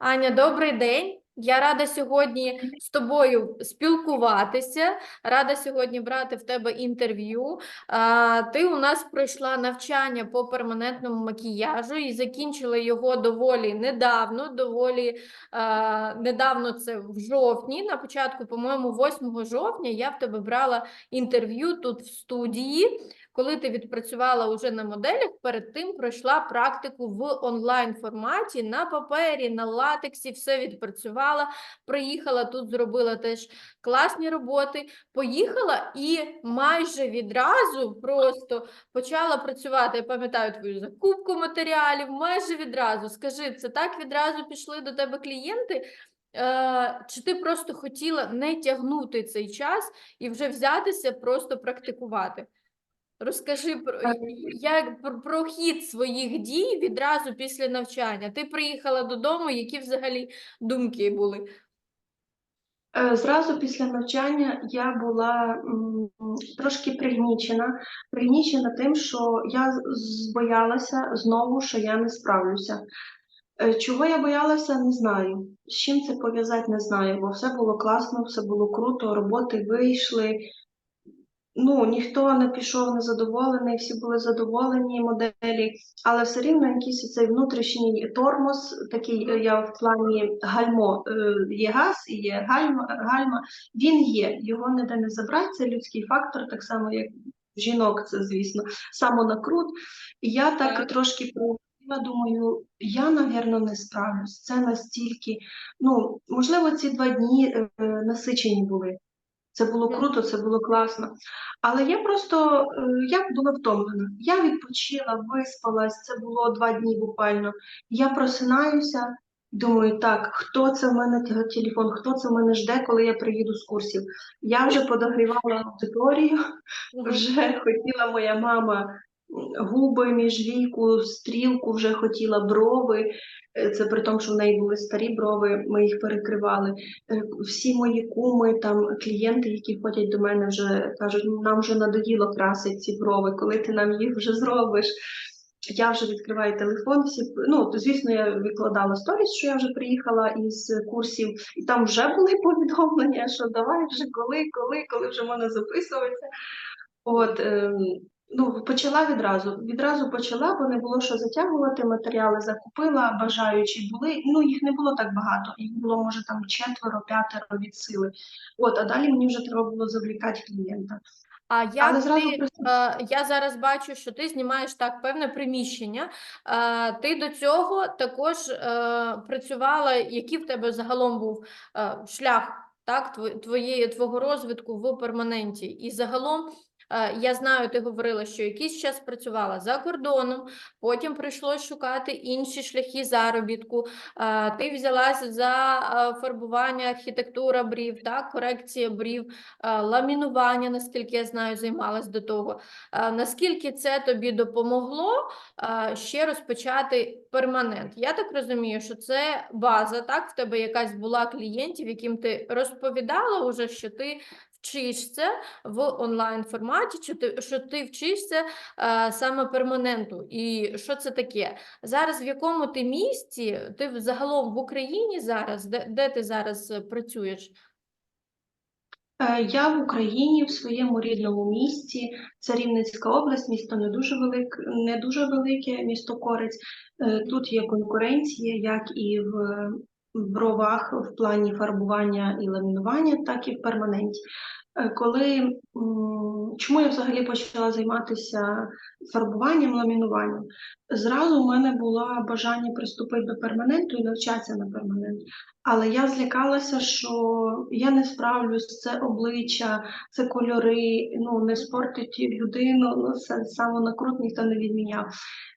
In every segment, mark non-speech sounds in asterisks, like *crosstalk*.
Аня, добрий день. Я рада сьогодні з тобою спілкуватися, рада сьогодні брати в тебе інтерв'ю. Ти у нас пройшла навчання по перманентному макіяжу і закінчила його доволі недавно, доволі недавно це в жовтні. На початку, по-моєму, 8 жовтня я в тебе брала інтерв'ю тут в студії. Коли ти відпрацювала уже на моделях, перед тим пройшла практику в онлайн форматі на папері, на латексі, все відпрацювала. Приїхала тут, зробила теж класні роботи. Поїхала і майже відразу просто почала працювати. Я пам'ятаю твою закупку матеріалів, майже відразу. Скажи, це так відразу пішли до тебе клієнти? Е, Чи ти просто хотіла не тягнути цей час і вже взятися просто практикувати? Розкажи про, як, про, про хід своїх дій відразу після навчання. Ти приїхала додому, які взагалі думки були? Е, Зразу після навчання я була трошки пригнічена, пригнічена тим, що я боялася знову, що я не справлюся. Е, Чого я боялася, не знаю. З чим це пов'язати, не знаю, бо все було класно, все було круто, роботи вийшли. Ну, ніхто не пішов незадоволений, всі були задоволені моделі, але все рівно якийсь цей внутрішній тормоз, такий е, я в плані гальмо, е, є газ і є гальма, гальма, він є, його ніде не забрати, це людський фактор, так само як жінок, це, звісно, самонакрут. І я так, Так. трошки проводила, думаю, я, напевно, не справлюсь. Це настільки, ну, можливо, ці два дні е, насичені були. Це було круто, це було класно. Але я просто е, я була втомлена. Я відпочила, виспалась. Це було два дні буквально. Я просинаюся, думаю, так, хто це в мене телефон, хто це в мене жде, коли я приїду з курсів. Я вже подогрівала аудиторію, вже хотіла моя мама губи, міжвійку, стрілку, вже хотіла брови. Е, Це при тому, що в неї були старі брови, ми їх перекривали. Е, Всі мої куми, там клієнти, які ходять до мене, вже кажуть, «Ну, нам вже надоїло красити ці брови, коли ти нам їх вже зробиш. Я вже відкриваю телефон. Всі ну звісно, я викладала сторіс, що я вже приїхала із курсів, і там вже були *laughs* повідомлення, що давай вже коли, коли, коли вже можна записуватися. От ем, ну почала відразу. Відразу почала, бо не було що затягувати. Матеріали закупила, бажаючі були. Ну їх не було так багато. Їх було може там четверо, п'ятеро від сили. От, а далі мені вже треба було завлікати клієнта. А як зразу ти, просто- е, я зараз бачу, що ти знімаєш так певне приміщення. Е, ти до цього також е, працювала, який в тебе загалом був шлях так, тво- твоєї, твого розвитку в перманенті. І загалом, я знаю, ти говорила, що якийсь час працювала за кордоном, потім прийшлось шукати інші шляхи заробітку. Е, ти взялася за е, фарбування, архітектура брів, так, корекція брів е, ламінування, наскільки я знаю, займалась до того. Е, Наскільки це тобі допомогло е, ще розпочати перманент? Я так розумію, що це база, так? В тебе якась була клієнтів, яким ти розповідала уже, що ти вчишся в онлайн форматі, що ти, що ти вчишся е, саме перманенту. І що це таке? Зараз в якому ти місці? Ти взагалом в Україні зараз? Де, де ти зараз працюєш? Е, Я в Україні в своєму рідному місті. Це Рівненська область, місто не дуже велике, не дуже велике, місто Корець. Е, Тут є конкуренція, як і в бровах в плані фарбування і ламінування, так і в перманенті. Е, Коли чому я взагалі почала займатися фарбуванням, ламінуванням? Зразу в мене було бажання приступити до перманенту і навчатися на перманент. Але я злякалася, що я не справлюсь, це обличчя, це кольори, ну не спортить людину, ну це самонакрут ніхто не відміняв.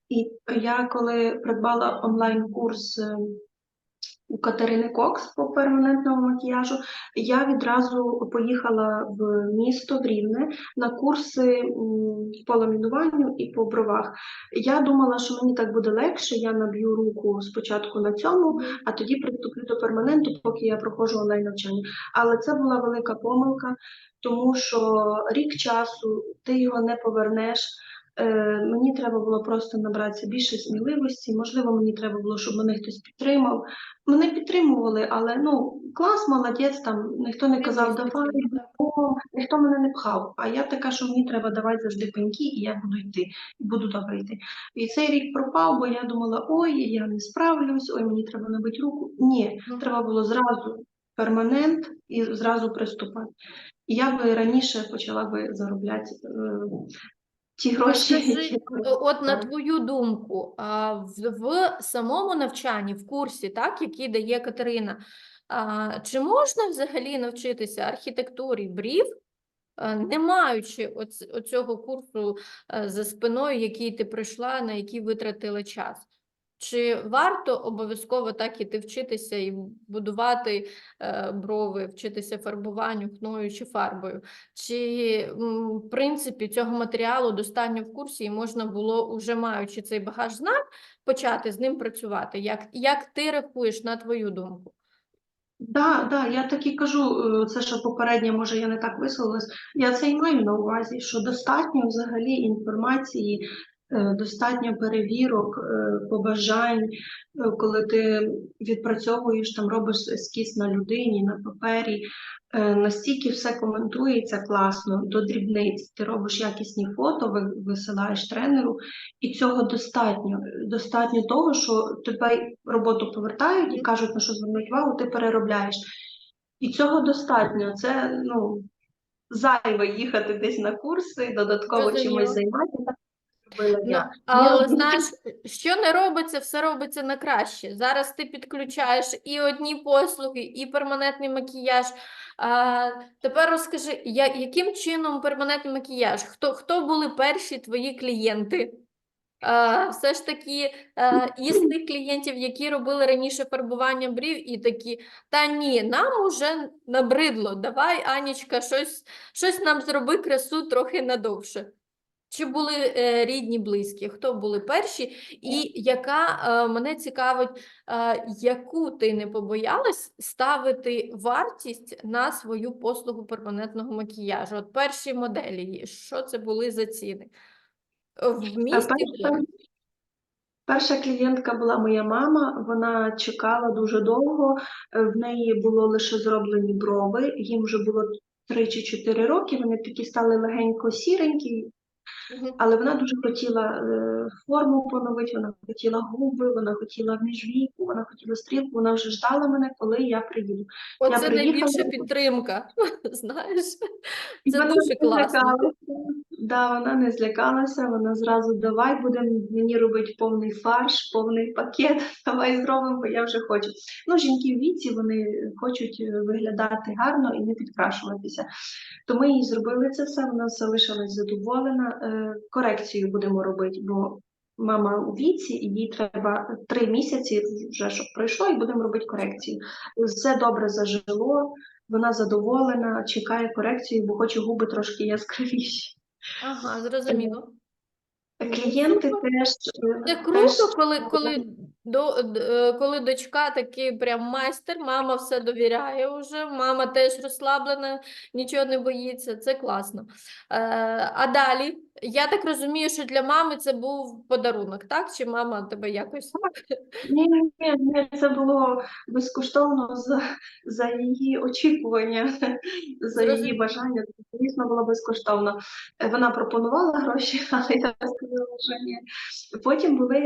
І я коли придбала онлайн-курс е, у Катерини Кокс по перманентному макіяжу, я відразу поїхала в місто в Рівне на курси по ламінуванню і по бровах. Я думала, що мені так буде легше, я наб'ю руку спочатку на цьому, а тоді приступлю до перманенту, поки я проходжу онлайн навчання. Але це була велика помилка, тому що рік часу ти його не повернеш. Е, мені треба було просто набратися більше сміливості. Можливо, мені треба було, щоб мене хтось підтримав. Мене підтримували, але ну клас, молодець, там ніхто не казав, давай, ніхто мене не пхав. А я така, що мені треба давати завжди пеньки, і я буду йти, і буду добре йти. І цей рік пропав, бо я думала, ой, я не справлюсь, ой, мені треба набити руку. Ні, треба було зразу перманент і зразу приступати. Я би раніше почала би заробляти е, ті гроші, Скажи, От на твою думку, в, в самому навчанні, в курсі, так, який дає Катерина, чи можна взагалі навчитися архітектурі брів, е, не маючи оць, оцього курсу е, за спиною, який ти пройшла, на який витратила час? Чи варто обов'язково так іти вчитися і будувати е, брови, вчитися фарбуванню хною чи фарбою? Чи в принципі цього матеріалу достатньо в курсі, і можна було, уже маючи цей багаж знань, почати з ним працювати? Як, як ти рахуєш, на твою думку? Да, да, я так і кажу, е, це що попереднє, може, я не так висловилась. Я це і маю на увазі, що достатньо взагалі інформації, достатньо перевірок, е, побажань, е, коли ти відпрацьовуєш, там робиш ескіз на людині, на папері. е, Настільки все коментується класно до дрібниць. Ти робиш якісні фото, висилаєш тренеру, і цього достатньо. Достатньо того, що тебе роботу повертають і кажуть, на що звернуть увагу, ти переробляєш. І цього достатньо. Це ну, зайве їхати десь на курси, додатково Зрозуміло. чимось займатися. Ну, я. але знаєш, що не робиться, все робиться на краще. Зараз ти підключаєш і одні послуги, і перманентний макіяж. А, тепер розкажи, я, яким чином перманентний макіяж? Хто, хто були перші твої клієнти? А, все ж таки, а, із тих клієнтів, які робили раніше фарбування брів, і такі, та ні, нам уже набридло, давай, Анічка, щось, щось нам зроби красу трохи надовше. Чи були е, рідні, близькі? Хто були перші? І яка е, мене цікавить, е, яку ти не побоялась ставити вартість на свою послугу перманентного макіяжу? От перші моделі, що це були за ціни? Е, В місті перша, клієнтка була моя мама, вона чекала дуже довго, е, в неї було лише зроблені брови, їм вже було 3 чи 4 роки, вони такі стали легенько сіренькі. Але вона дуже хотіла е, форму поновити, вона хотіла губи, вона хотіла міжвійку, вона хотіла стрілку, вона вже ждала мене, коли я приїду. Оце приїхала- найбільша підтримка, *laughs* знаєш? Це вона дуже класно. Да, вона не злякалася, вона зразу давай будемо мені робити повний фарш, повний пакет, *laughs* давай зробимо, бо я вже хочу. Ну, жінки в віці вони хочуть е, виглядати гарно і не підкрашуватися. То ми їй зробили це все, вона залишилась задоволена. Е, Корекцію будемо робити, бо мама у віці, і їй треба три місяці вже щоб пройшло, і будемо робити корекцію. Все добре зажило, вона задоволена, чекає корекцію, бо хоче губи трошки яскравіші. Ага, зрозуміло. Клієнти теж це Це теж круто, коли, коли, до, е, коли дочка такий прям майстер, мама все довіряє вже, мама теж розслаблена, нічого не боїться, це класно. Е, а далі, я так розумію, що для мами це був подарунок, так? Чи мама тебе якось? Ні, ні, ні, це було безкоштовно за, за її очікування, за її бажання. Це, Звісно, було безкоштовно. Е, Вона пропонувала гроші, *laughs* але я сказала, що ні. Потім були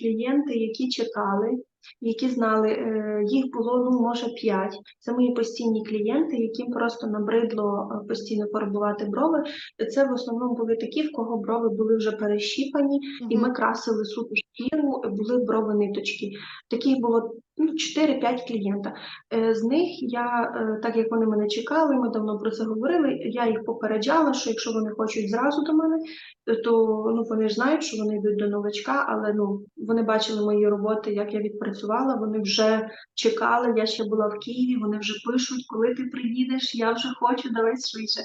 клієнти, які чекали, які знали, е, їх було ну може п'ять. Це мої постійні клієнти, яким просто набридло е, постійно фарбувати брови. Це в основному були такі, в кого брови були вже перещіпані, і ми красили суто шкіру, були брови ниточки. Таких було 4-5 клієнта. Е, З них я, е, так як вони мене чекали, ми давно про це говорили. Я їх попереджала, що якщо вони хочуть зразу до мене, е, то ну вони ж знають, що вони йдуть до новачка, але ну вони бачили мої роботи, як я відпрацювала. Вони вже чекали. Я ще була в Києві. Вони вже пишуть, коли ти приїдеш, я вже хочу, давай швидше.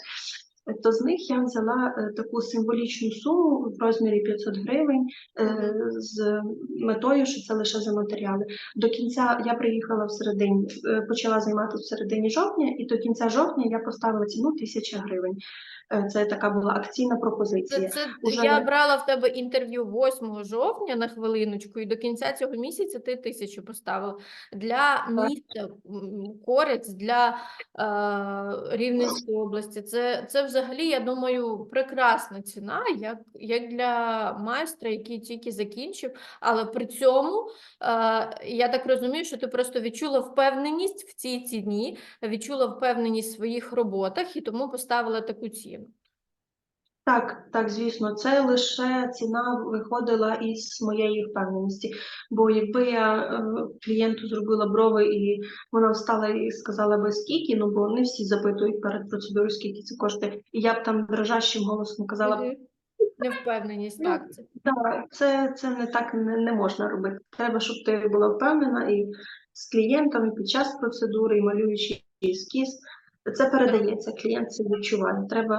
То з них я взяла е, таку символічну суму в розмірі 500 гривень е, з метою, що це лише за матеріали. До кінця я приїхала в середині, е, почала займатися в середині жовтня, і до кінця жовтня я поставила ціну 1000 гривень. Е, Це така була акційна пропозиція. це Уже- я брала в тебе інтерв'ю 8 жовтня на хвилиночку, і до кінця цього місяця ти тисячу поставила. Для міста Корець, для е, Рівненської області. Це, це взагалі, я думаю, прекрасна ціна, як, як для майстра, який тільки закінчив. Але при цьому е, я так розумію, що ти просто відчула впевненість в цій ціні, відчула впевненість в своїх роботах і тому поставила таку ціну. Так, так, звісно, це лише ціна виходила із моєї впевненості. Бо якби я е, клієнту зробила брови і вона встала і сказала би скільки, ну бо не всі запитують перед процедурою, скільки це коштує. І я б там дрожащим голосом казала, б. Невпевненість, Ну, так. Це. так, це, це не так не, не можна робити. Треба, щоб ти була впевнена і з клієнтом, і під час процедури, і малюючи ескіз. Це передається, клієнт це відчуває. Треба,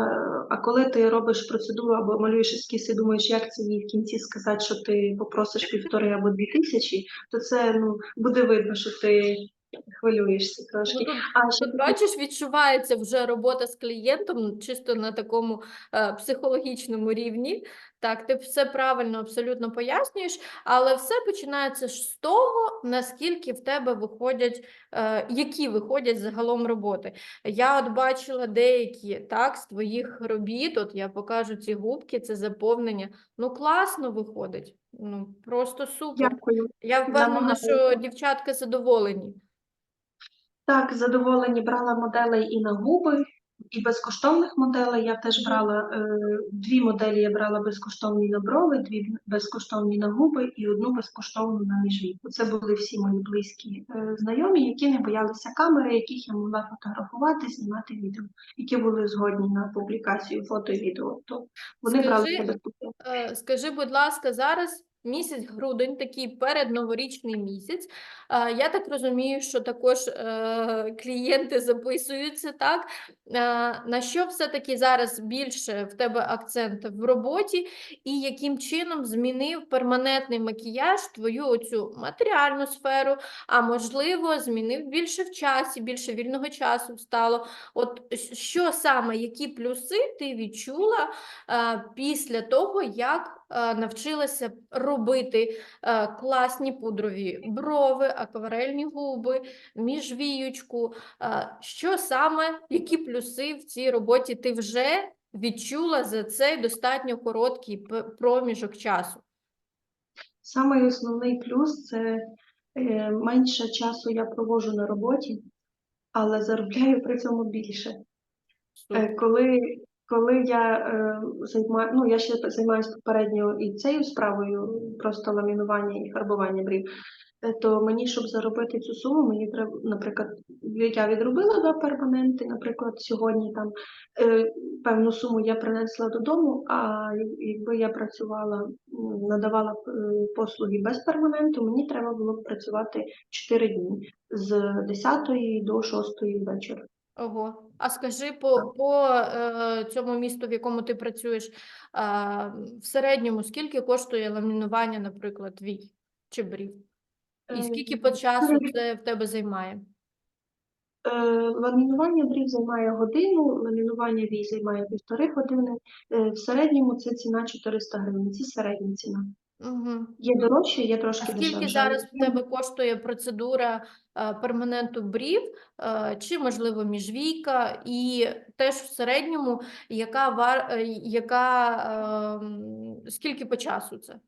а коли ти робиш процедуру або малюєш ескіз і думаєш, як це їй в кінці сказати, що ти попросиш півтори або дві тисячі, то це ну буде видно, що ти хвилюєшся Ну, тут, А ще тут бачиш, відчувається вже робота з клієнтом чисто на такому е, психологічному рівні. Так, ти все правильно абсолютно пояснюєш, але все починається з того, наскільки в тебе виходять, е, які виходять загалом роботи. Я от бачила деякі так, з твоїх робіт, от я покажу ці губки, це заповнення. Ну, класно виходить. Ну, просто супер. дякую. Я впевнена, що дівчатка задоволені. Так, задоволені брала моделей і на губи, і безкоштовних моделей. Я теж брала е, дві моделі. Я брала безкоштовні на брови, дві безкоштовні на губи і одну безкоштовну на міжвійку. Це були всі мої близькі е, знайомі, які не боялися камери, яких я могла фотографувати, знімати відео, які були згодні на публікацію фото і відео. То вони брали Скажи, це безкоштовно. Е, Скажи, будь ласка, зараз місяць грудень, такий передноворічний місяць. Я так розумію, що також е, клієнти записуються, так? Е, На що все-таки зараз більше в тебе акцент в роботі, і яким чином змінив перманентний макіяж твою оцю матеріальну сферу, а можливо, змінив більше в часі, більше вільного часу стало. От що саме, які плюси ти відчула? е, після того, як навчилася робити е, класні пудрові брови, акварельні губи, міжвіючку. Е, Що саме, які плюси в цій роботі ти вже відчула за цей достатньо короткий проміжок часу? Самий основний плюс це е, менше часу я проводжу на роботі, але заробляю при цьому більше. Коли, коли я е, займаю, ну я ще займаюся попередньо і цією справою, просто ламінування і фарбування брів, е, то мені, щоб заробити цю суму, мені треба, наприклад, я відробила два перманенти, наприклад, сьогодні там е, певну суму я принесла додому, а якби я працювала, надавала е, послуги без перманенту, мені треба було б працювати 4 дні з 10 до 6 вечора. Ого. А скажи по, по е, цьому місту, в якому ти працюєш, е, в середньому скільки коштує ламінування, наприклад, вій чи брів? І Е, скільки по часу це в тебе займає? Е, Ламінування брів займає годину, ламінування вій займає півтори години. Е, В середньому це ціна 400 гривень. Це середня ціна. Угу. Є дорожче, є А трошки скільки дешевше. зараз в тебе коштує процедура е, перманенту брів, е, чи, можливо, міжвійка, і теж в середньому, яка, вар... е, яка е, скільки по часу це?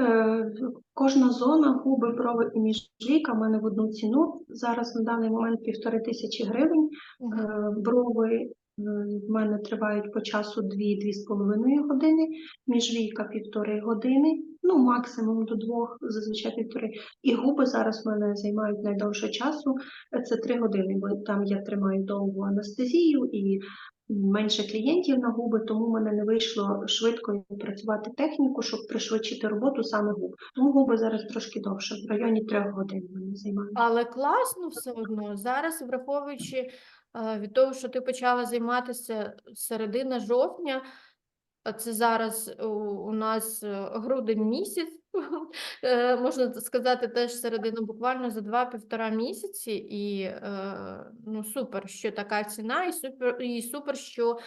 Е, Кожна зона, губи, брови і міжвійка в мене в одну ціну. Зараз на даний момент півтори тисячі гривень. Мгм. Е, Брови в мене тривають по часу 2-2 з половиною години, міжвійка півтори години, ну максимум до двох, зазвичай півтори. І губи зараз в мене займають найдовше часу, е, це 3 години, бо там я тримаю довгу анестезію і менше клієнтів на губи, тому в мене не вийшло швидко працювати техніку, щоб пришвидшити роботу саме губ. Тому губи зараз трошки довше, в районі 3 годин в мене займають. Але класно все одно. Зараз, враховуючи е, від того, що ти почала займатися середина жовтня, це зараз у, нас е, грудень місяць, Е, *laughs* Можна сказати, теж середину буквально за два-півтора місяці, і ну супер, що така ціна, і супер, і супер, що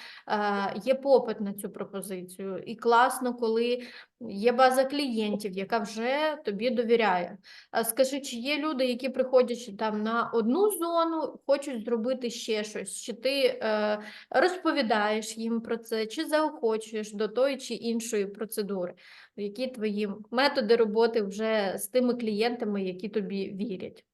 є попит на цю пропозицію. І класно, коли є база клієнтів, яка вже тобі довіряє. Скажи, чи є люди, які приходячи там на одну зону, хочуть зробити ще щось? Чи ти е, розповідаєш їм про це, чи заохочуєш до тої чи іншої процедури? Які твої методи роботи вже з тими клієнтами, які тобі вірять?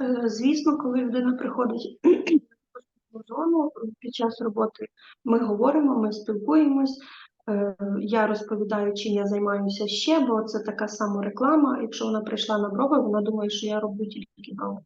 Е, Звісно, коли людина приходить *clears throat* в зону під час роботи, ми говоримо, ми спілкуємось. Е, Я розповідаю, чим я займаюся ще, бо це така сама реклама. Якщо вона прийшла на брови, вона думає, що я роблю тільки брови.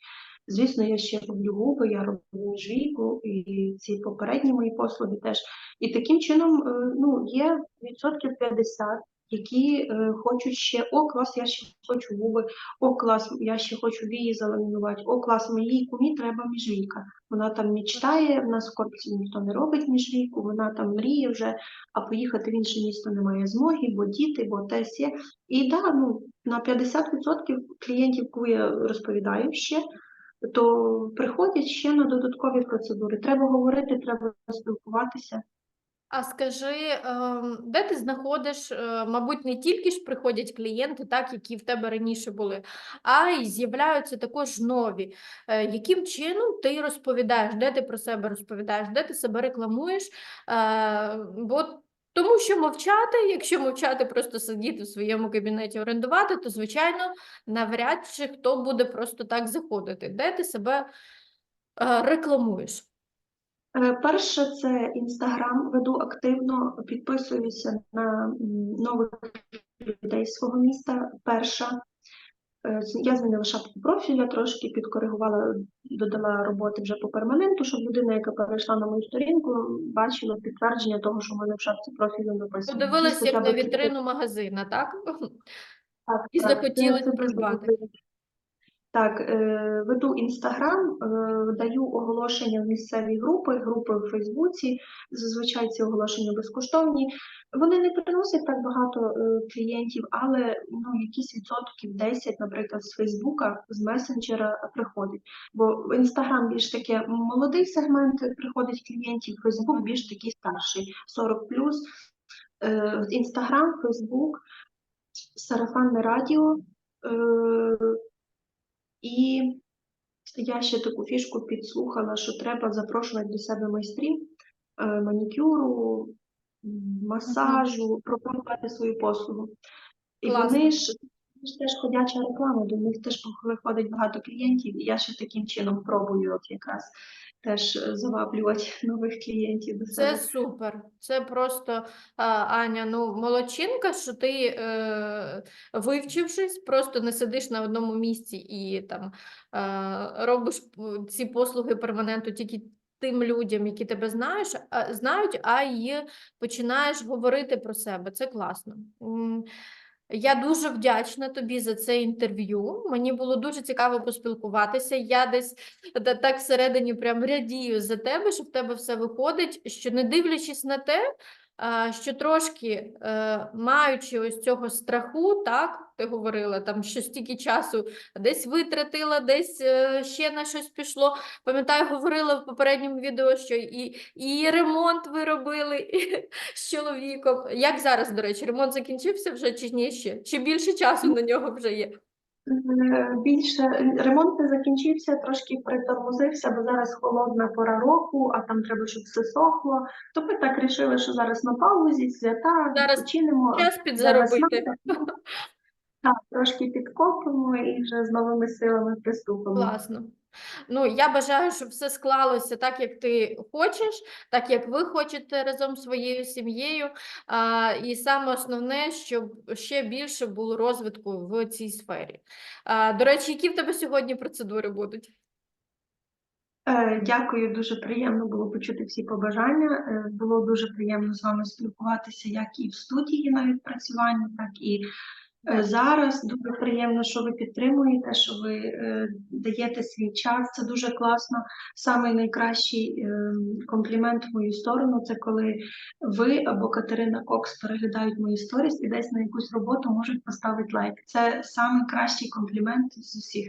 Звісно, я ще роблю губи, я роблю міжвійку і ці попередні мої послуги теж. І таким чином, е, ну, є відсотків 50, які е, хочуть ще, о, клас, я ще хочу губи, о, клас, я ще хочу вії заламінувати, о, клас, моїй кумі треба міжвійка. Вона там мечтає, в нас в корпусі ніхто не робить міжвійку, вона там мріє вже, а поїхати в інше місто немає змоги, бо діти, бо те сє. І да, ну, на 50% клієнтів, коли я розповідаю ще, то приходять ще на додаткові процедури. Треба говорити, треба спілкуватися. А скажи, ем, де ти знаходиш, е, мабуть, не тільки ж приходять клієнти, так, які в тебе раніше були, а й з'являються також нові. Е, Яким чином ти розповідаєш, де ти про себе розповідаєш, де ти себе рекламуєш? Е, Бо тому що мовчати, якщо мовчати, просто сидіти в своєму кабінеті орендувати, то звичайно навряд чи хто буде просто так заходити. Де ти себе рекламуєш? Е, Перше, це Інстаграм. Веду активно, підписуюся на нових людей свого міста. Перша. Е, Я змінила шапку профіля, трошки підкоригувала, додала роботи вже по перманенту, щоб людина, яка перейшла на мою сторінку, бачила підтвердження того, що в мене в шапці профілю написано. Подивилась Дійсно, як на вітрину магазина, так? Так, І дуже придбати. Так, е, веду інстаграм, е, даю оголошення в місцеві групи, групи в Фейсбуці. Зазвичай ці оголошення безкоштовні. Вони не приносять так багато е, клієнтів, але ну, якісь відсотків 10, наприклад, з Фейсбука, з месенджера приходить. Бо інстаграм більш таке молодий сегмент приходить клієнтів, Фейсбук більш такий старший, 40 плюс. Інстаграм, Фейсбук, сарафанне радіо. Е, і я ще таку фішку підслухала, що треба запрошувати до себе майстрів манікюру, манікюру, масажу, пропонувати свою послугу. І Класно. вони ж, ж теж ходяча реклама, до них теж виходить багато клієнтів, і я ще таким чином пробую от якраз теж е, заваблювати нових клієнтів до себе. Це супер. Це просто Аня, ну молодчинка, що ти е, вивчившись, просто не сидиш на одному місці і там е, робиш ці послуги перманенту тільки тим людям, які тебе знаєш, знають, а й починаєш говорити про себе. Це класно. Я дуже вдячна тобі за це інтерв'ю. Мені було дуже цікаво поспілкуватися. Я десь та- так всередині прям радію за тебе, що в тебе все виходить, що не дивлячись на те, що трошки е, маючи ось цього страху, так, ти говорила, там що стільки часу десь витратила, десь е, ще на щось пішло. Пам'ятаю, говорила в попередньому відео, що і, і ремонт ви робили *laughs* з чоловіком. Як зараз, до речі, ремонт закінчився вже чи ні ще? Чи більше часу на нього вже є? Е, Більше ремонт не закінчився, трошки притормозився, бо зараз холодна пора року, а там треба, щоб все сохло. То ми так рішили, що зараз на паузі, свята, Зараз відпочинемо. Час підзаробити. Зараз, Так, трошки підкопимо і вже з новими силами приступимо. Класно. Ну, я бажаю, щоб все склалося так, як ти хочеш, так як ви хочете разом з своєю сім'єю. А, і саме основне, щоб ще більше було розвитку в цій сфері. А, до речі, які в тебе сьогодні процедури будуть? Е, Дякую, дуже приємно було почути всі побажання. Е, Було дуже приємно з вами спілкуватися як і в студії на відпрацюванні, так і. Зараз дуже приємно, що ви підтримуєте, що ви е, даєте свій час. Це дуже класно. Самий найкращий е, комплімент в мою сторону це коли ви або Катерина Кокс переглядають мої сторіс і десь на якусь роботу можуть поставити лайк. Це самий кращий комплімент з усіх.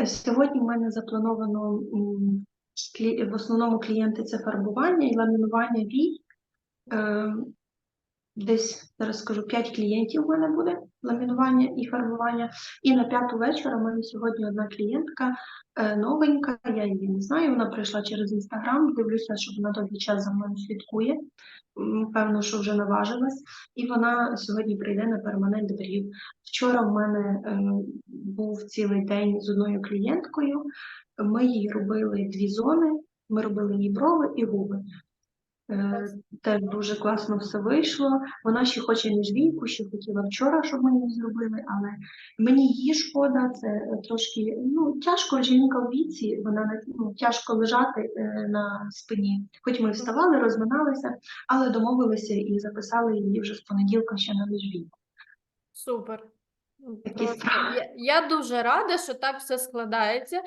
Е, Сьогодні в мене заплановано в основному клієнти це фарбування і ламінування вій. Е, Десь зараз скажу 5 клієнтів в мене буде ламінування і фарбування. І на п'яту вечора в мене сьогодні одна клієнтка е, новенька. Я її не знаю. Вона прийшла через інстаграм. Дивлюся, що вона довгий час за мною слідкує. Певно, що вже наважилась, і вона сьогодні прийде на перманент брів. Вчора в мене е, був цілий день з одною клієнткою. Ми їй робили дві зони. Ми робили їй брови і губи. Е, Теж дуже класно все вийшло. Вона ще хоче міжвійку, ще хотіла вчора, щоб ми її зробили, але мені її шкода, це трошки ну, тяжко жінка в віці, вона ну, тяжко лежати е, на спині. Хоч ми вставали, розминалися, але домовилися і записали її вже з понеділка ще на міжвійку. Супер. Ну, Просто я, я дуже рада, що так все складається.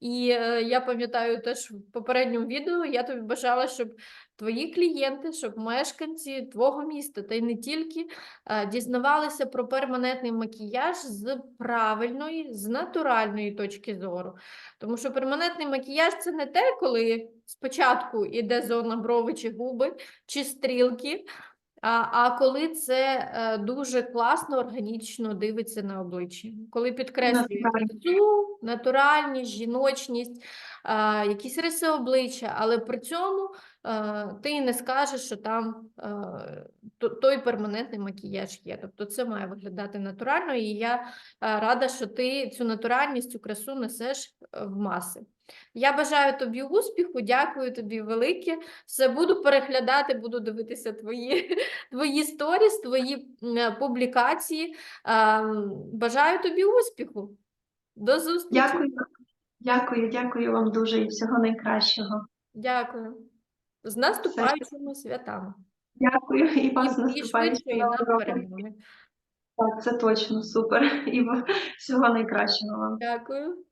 І е, я пам'ятаю теж в попередньому відео я тобі бажала, щоб твої клієнти, щоб мешканці твого міста, та й не тільки, е, дізнавалися про перманентний макіяж з правильної, з натуральної точки зору. Тому що перманентний макіяж це не те, коли спочатку йде зона брови чи губи, чи стрілки. А, а коли це е, дуже класно, органічно дивиться на обличчі, коли підкреслює красу, натуральність, жіночність, якісь риси обличчя, але при цьому е, ти не скажеш, що там е, то- той перманентний макіяж є. Тобто це має виглядати натурально, і я е, рада, що ти цю натуральність, цю красу несеш в маси. Я бажаю тобі успіху, дякую тобі велике. Все буду переглядати, буду дивитися твої, *laughs* твої сторіс, твої публікації. Ем, Бажаю тобі успіху. До зустрічі. Дякую, дякую, дякую вам дуже і всього найкращого. Дякую. З наступаючими святами. Дякую і вам вас і наступаючи швидшої перемоги. Так, це точно супер. І всього найкращого вам. Дякую.